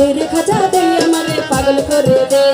দিনে খাজা দে আমারে পাগল করে দে।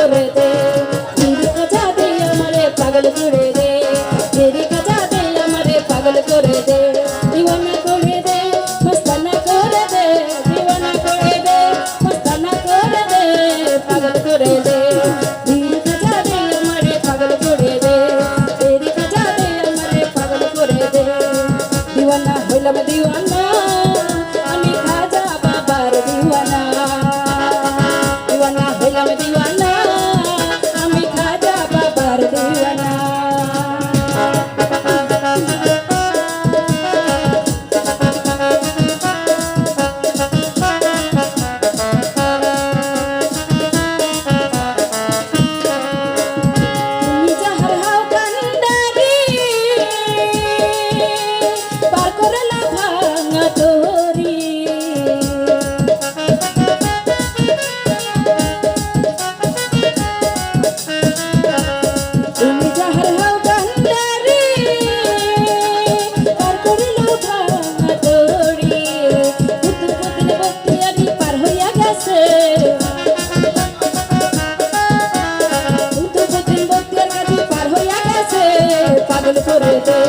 করে দে। দিদি কাঁচাতে আমারে পাগল করে দে। দিদি কাঁচাতে আমারে পাগল করে দে। দিওয়ানা করে দে মস্তানা করে দে, দিওয়ানা করে দে মস্তানা করে দে পাগল করে দে। দিওয়ানা হইলাম দিওয়ানা। Sorry, sorry.